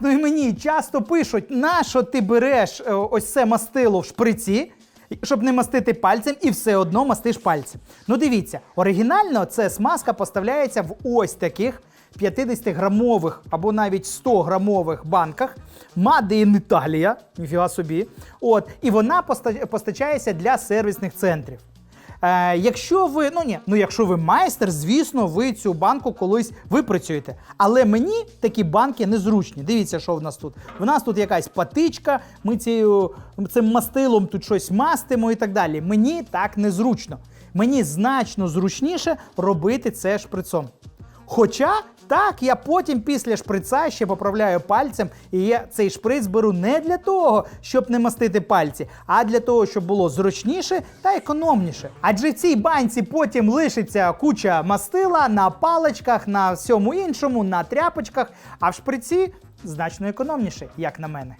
Ну і мені часто пишуть, на що ти береш е, ось це мастило в шприці, щоб не мастити пальцем, і все одно мастиш пальцем. Ну дивіться, оригінально це смазка поставляється в ось таких 50-грамових або навіть 100-грамових банках. Made in Italia, ніфіга собі. От, і вона постачається для сервісних центрів. Е, якщо ви, ну ні, ну якщо ви майстер, звісно, ви цю банку колись випрацюєте. Але мені такі банки незручні. Дивіться, що в нас тут. В нас тут якась патичка, ми цією, цим мастилом тут щось мастимо і так далі. Мені так незручно. Мені значно зручніше робити це шприцом. Хоча так, я потім після шприца ще поправляю пальцем, і я цей шприц беру не для того, щоб не мастити пальці, а для того, щоб було зручніше та економніше. Адже в цій банці потім лишиться куча мастила на паличках, на всьому іншому, на тряпочках, а в шприці значно економніше, як на мене.